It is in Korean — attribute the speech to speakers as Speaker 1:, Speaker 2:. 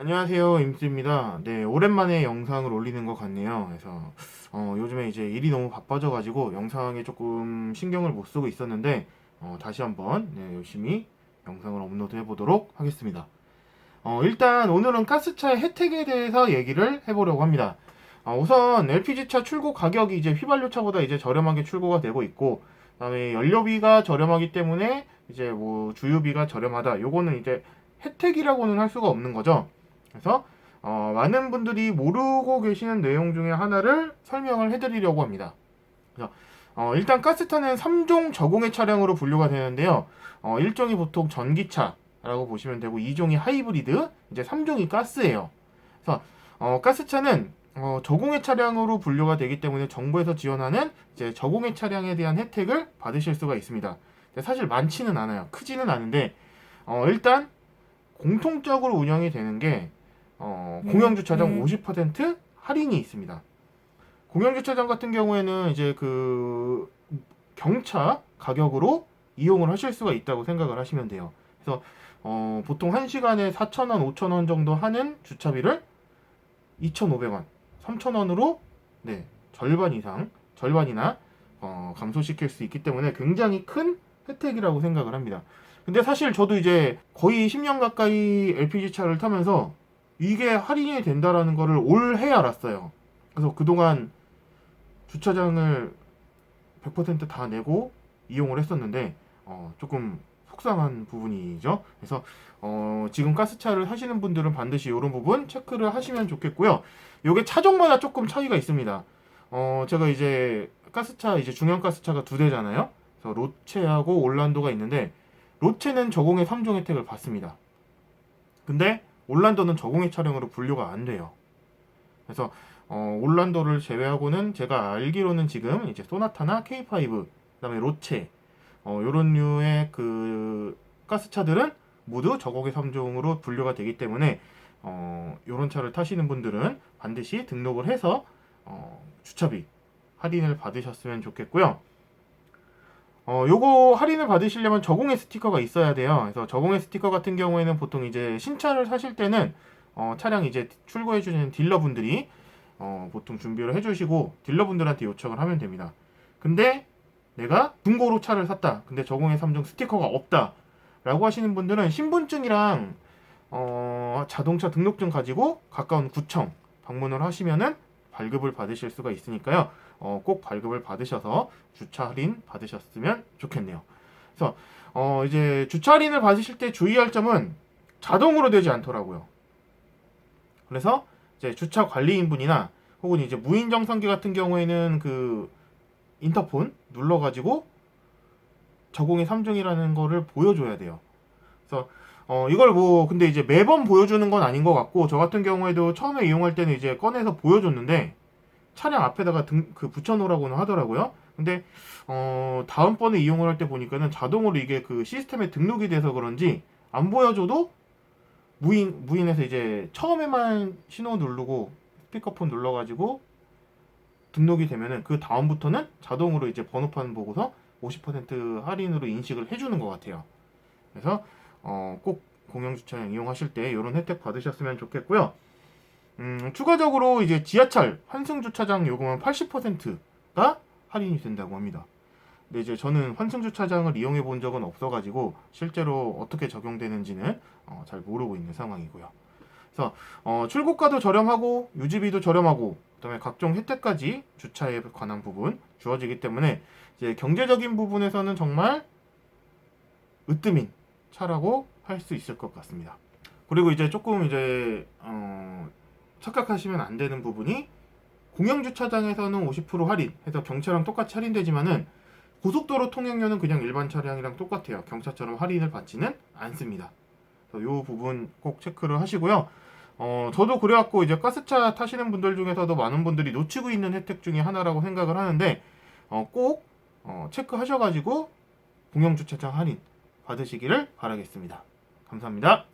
Speaker 1: 안녕하세요 임스입니다. 네 오랜만에 영상을 올리는 것 같네요. 그래서 어, 요즘에 이제 일이 너무 바빠져가지고 영상에 조금 신경을 못 쓰고 있었는데 어, 다시 한번 네, 열심히 영상을 업로드 해 보도록 하겠습니다. 어, 일단 오늘은 가스차의 혜택에 대해서 얘기를 해보려고 합니다. 어, 우선 LPG차 출고 가격이 이제 휘발유차보다 이제 저렴하게 출고가 되고 있고 그다음에 연료비가 저렴하기 때문에 이제 뭐 주유비가 저렴하다. 요거는 이제 혜택이라고는 할 수가 없는 거죠. 그래서 어, 많은 분들이 모르고 계시는 내용 중에 하나를 설명을 해드리려고 합니다. 그래서 어, 일단 가스차는 3종 저공해 차량으로 분류가 되는데요. 어, 1종이 보통 전기차라고 보시면 되고 2종이 하이브리드, 이제 3종이 가스예요. 그래서 어, 가스차는 어, 저공해 차량으로 분류가 되기 때문에 정부에서 지원하는 이제 저공해 차량에 대한 혜택을 받으실 수가 있습니다. 사실 많지는 않아요. 크지는 않은데 어, 일단 공통적으로 운영이 되는 게 어, 공영 주차장
Speaker 2: 음.
Speaker 1: 50% 할인이 있습니다. 공영 주차장 같은 경우에는 이제 그 경차 가격으로 이용을 하실 수가 있다고 생각을 하시면 돼요. 그래서 어, 보통 1시간에 4,000원, 5,000원 정도 하는 주차비를 2,500원, 3,000원으로 네, 절반 이상, 절반이나 어, 감소시킬 수 있기 때문에 굉장히 큰 혜택이라고 생각을 합니다. 근데 사실 저도 이제 거의 10년 가까이 LPG 차를 타면서 이게 할인이 된다라는 거를 올해 알았어요. 그래서 그동안 주차장을 100%다 내고 이용을 했었는데 어, 조금 속상한 부분이죠. 그래서 어, 지금 가스차를 하시는 분들은 반드시 이런 부분 체크를 하시면 좋겠고요. 요게 차종마다 조금 차이가 있습니다. 어, 제가 이제 가스차 이제 중형 가스차가 두 대잖아요. 그래서 로체하고 올란도가 있는데 로체는 저공해 3종 혜택을 받습니다. 근데 올란도는 저공해 차량으로 분류가 안 돼요. 그래서 어, 올란도를 제외하고는 제가 알기로는 지금 이제 소나타나 K5, 그다음에 로체 어, 요런 류의 그 가스차들은 모두 저공해 3종으로 분류가 되기 때문에 어, 요런 차를 타시는 분들은 반드시 등록을 해서 어, 주차비 할인을 받으셨으면 좋겠고요. 어, 요거 할인을 받으시려면 저공해 스티커가 있어야 돼요. 그래서 저공해 스티커 같은 경우에는 보통 이제 신차를 사실 때는 어, 차량 이제 출고해 주시는 딜러분들이 어, 보통 준비를 해주시고 딜러분들한테 요청을 하면 됩니다. 근데 내가 중고로 차를 샀다. 근데 저공해 3종 스티커가 없다. 라고 하시는 분들은 신분증이랑 어, 자동차 등록증 가지고 가까운 구청 방문을 하시면은 발급을 받으실 수가 있으니까요. 어, 꼭 발급을 받으셔서 주차 할인 받으셨으면 좋겠네요. 그래서 어, 이제 주차 할인을 받으실 때 주의할 점은 자동으로 되지 않더라고요. 그래서 이제 주차 관리인분이나 혹은 이제 무인 정상기 같은 경우에는 그 인터폰 눌러 가지고 저공해 3종이라는 거를 보여줘야 돼요. 그래서 어 이걸 뭐 근데 이제 매번 보여주는 건 아닌 것 같고 저 같은 경우에도 처음에 이용할 때는 이제 꺼내서 보여줬는데 차량 앞에다가 등, 그 붙여놓으라고는 하더라고요. 근데 어 다음번에 이용을 할 때 보니까는 자동으로 이게 그 시스템에 등록이 돼서 그런지 안 보여줘도 무인 무인에서 이제 처음에만 신호 누르고 스피커폰 눌러가지고 등록이 되면은 그 다음부터는 자동으로 이제 번호판 보고서 50% 할인으로 인식을 해주는 것 같아요. 그래서 어, 꼭 공영 주차장 이용하실 때 이런 혜택 받으셨으면 좋겠고요. 음, 추가적으로 이제 지하철 환승 주차장 요금은 80%가 할인이 된다고 합니다. 근데 이제 저는 환승 주차장을 이용해 본 적은 없어가지고 실제로 어떻게 적용되는지는 어, 잘 모르고 있는 상황이고요. 그래서 어, 출고가도 저렴하고 유지비도 저렴하고 그다음에 각종 혜택까지 주차에 관한 부분 주어지기 때문에 이제 경제적인 부분에서는 정말 으뜸인 차라고 할 수 있을 것 같습니다. 그리고 이제 조금 이제 어, 착각하시면 안 되는 부분이 공영 주차장에서는 50% 할인 해서 경차랑 똑같이 할인되지만은 고속도로 통행료는 그냥 일반 차량이랑 똑같아요. 경차처럼 할인을 받지는 않습니다. 그래서 이 부분 꼭 체크를 하시고요. 어, 저도 그래갖고 이제 가스차 타시는 분들 중에서도 많은 분들이 놓치고 있는 혜택 중에 하나라고 생각을 하는데 어, 꼭 어, 체크하셔가지고 공영 주차장 할인 받으시기를 바라겠습니다. 감사합니다.